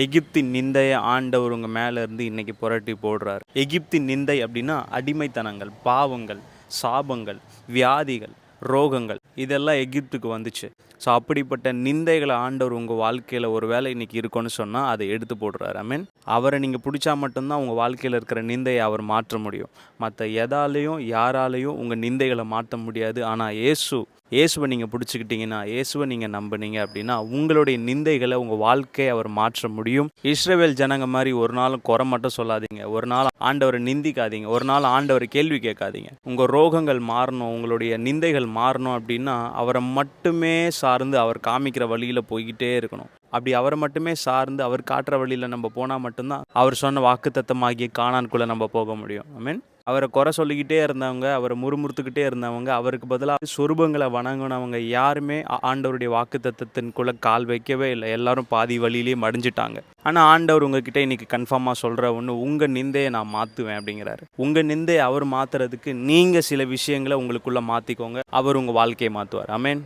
எகிப்தின் நிந்தையை ஆண்டவர் உங்கள் மேலே இருந்து புரட்டி போடுறார். எகிப்தின் நிந்தை அப்படின்னா அடிமைத்தனங்கள் பாவங்கள் சாபங்கள் வியாதிகள் ரோகங்கள். இதெல்லாம் எகிப்துக்கு வந்துச்சு. ஸோ அப்படிப்பட்ட நிந்தைகளை ஆண்டவர் உங்கள் வாழ்க்கையில் ஒரு வேலை இன்றைக்கி இருக்குன்னு சொன்னால் அதை எடுத்து போடுறாரு. ஐ மீன் அவரை நீங்கள் பிடிச்சா மட்டும்தான் உங்கள் வாழ்க்கையில் இருக்கிற நிந்தையை அவர் மாற்ற முடியும். மற்ற எதாலையும் யாராலேயும் உங்கள் நிந்தைகளை மாற்ற முடியாது. ஆனால் இயேசு இயேசுவை நீங்கள் பிடிச்சிக்கிட்டீங்கன்னா இயேசுவை நீங்கள் நம்புனீங்க அப்படின்னா உங்களுடைய நிந்தைகளை உங்கள் வாழ்க்கையை அவர் மாற்ற முடியும். இஸ்ரேவேல் ஜனங்க மாதிரி ஒரு நாளும் குறை மட்டும் சொல்லாதீங்க. ஒரு நாள் ஆண்டவரை நிந்திக்காதீங்க. ஒரு நாள் ஆண்டவரை கேள்வி கேட்காதீங்க. உங்கள் ரோகங்கள் மாறணும் உங்களுடைய நிந்தைகள் மாறணும் அப்படின்னா அவரை மட்டுமே சார்ந்து அவர் காமிக்கிற வழியில் போய்கிட்டே இருக்கணும். அப்படி அவரை மட்டுமே சார்ந்து அவர் காட்டுற வழியில் நம்ம போனால் மட்டும்தான் அவர் சொன்ன வாக்குத்தத்தமாகிய காணான்குள்ளே நம்ம போக முடியும். ஐ மீன் அவரை குறை சொல்லிக்கிட்டே இருந்தவங்க அவரை முறுமுறுத்துக்கிட்டே இருந்தவங்க அவருக்கு பதிலாக சொருபங்களை வணங்கினவங்க யாருமே ஆண்டவருடைய வாக்கு வாக்குத்தத்தத்தின்குள்ளே கால் வைக்கவே இல்லை. எல்லாரும் பாதி வழியிலேயே மடிஞ்சிட்டாங்க. ஆனால் ஆண்டவர் உங்ககிட்ட இன்னைக்கு கன்ஃபார்மாக சொல்கிற ஒன்று உங்கள் நிந்தையை நான் மாற்றுவேன் அப்படிங்கிறாரு. உங்கள் நிந்தையை அவர் மாற்றுறதுக்கு நீங்கள் சில விஷயங்களை உங்களுக்குள்ளே மாற்றிக்கோங்க அவர் உங்கள் வாழ்க்கையை மாற்றுவார் அமேன்